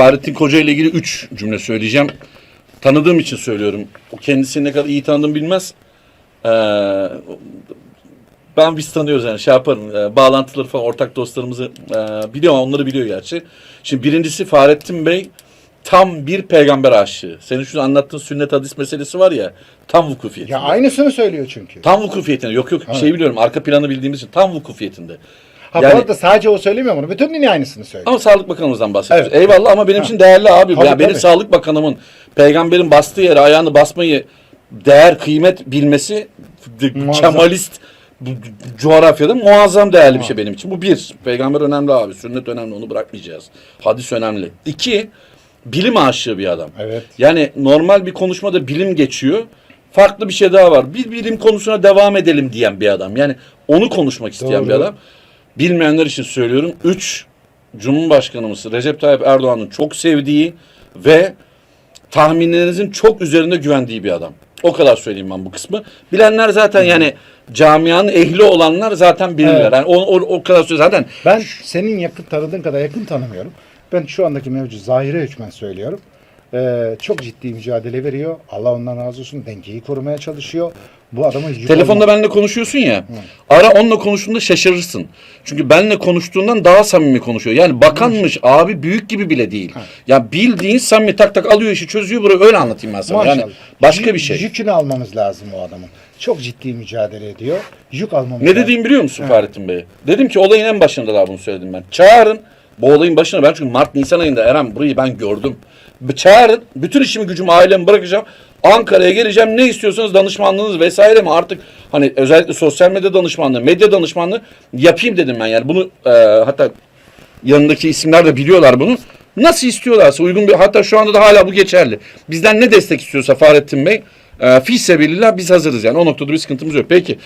Fahrettin Koca ile ilgili üç cümle söyleyeceğim. Tanıdığım için söylüyorum. O kendisini ne kadar iyi tanıdığım bilmez. Ee, ben biz tanıyoruz yani şey yaparım. e, bağlantıları falan ortak dostlarımızı e, biliyor ama onları biliyor gerçi. Şimdi birincisi Fahrettin Bey tam bir peygamber aşığı. Senin şu anlattığın sünnet hadis meselesi var ya tam vukufiyetinde. Ya aynısını söylüyor çünkü. Tam vukufiyetinde. Yok yok şey biliyorum arka planı bildiğimiz için tam vukufiyetinde. Ha Yani- bu arada sadece o söylemiyor bunu. Bütün dünya aynısını söylüyor. Ama Sağlık Bakanımızdan bahsediyoruz. Evet. Eyvallah ama benim için değerli abi. Tabii, yani benim tabii. Sağlık Bakanımın peygamberin bastığı yere ayağını basmayı değer, kıymet bilmesi Muazzam. Kemalist coğrafyada muazzam değerli bir şey benim için. Bu bir. Peygamber önemli abi. Sünnet önemli. Onu bırakmayacağız. Hadis önemli. İki, bilim aşığı bir adam. Evet. Yani normal bir konuşmada bilim geçiyor. Farklı bir şey daha var. Bir bilim konusuna devam edelim diyen bir adam. Yani onu konuşmak isteyen Doğru. bir adam. Bilmeyenler için söylüyorum. Üç, Cumhurbaşkanımız Recep Tayyip Erdoğan'ın çok sevdiği ve tahminlerinizin çok üzerinde güvendiği bir adam. O kadar söyleyeyim ben bu kısmı. Bilenler zaten yani camianın ehli olanlar zaten bilirler. Evet. Yani o, o, o kadar söyle zaten Ben senin yakın tanıdığın kadar yakın tanımıyorum. Ben şu andaki mevcut zahire hükmen söylüyorum. Ee, çok ciddi mücadele veriyor. Allah ondan razı olsun. Dengeyi korumaya çalışıyor. Bu adamın yük Telefonda benimle konuşuyorsun ya. Ara onunla konuştuğunda şaşırırsın. Çünkü benimle konuştuğundan daha samimi konuşuyor. Yani bakanmış abi büyük gibi bile değil. Ya bildiğin samimi tak tak alıyor işi çözüyor burayı öyle anlatayım ben sana. Maşallah. Yani başka bir şey. Yükünü almamız lazım o adamın. Çok ciddi mücadele ediyor. Yük almamız Ne lazım. dediğimi biliyor musun Fahrettin Bey? Dedim ki olayın en başında da bunu söyledim ben. Çağırın. Bu olayın başına ben çünkü Mart Nisan ayında Eren burayı ben gördüm. Çağırın. Bütün işimi gücümü ailemi bırakacağım. Ankara'ya geleceğim. Ne istiyorsanız danışmanlığınız vesaire mi artık hani özellikle sosyal medya danışmanlığı, medya danışmanlığı yapayım dedim ben yani. Bunu e, hatta yanındaki isimler de biliyorlar bunu. Nasıl istiyorlarsa uygun bir hatta şu anda da hala bu geçerli. Bizden ne destek istiyorsa Fahrettin Bey e, fi sebilillah biz hazırız yani. O noktada bir sıkıntımız yok. Peki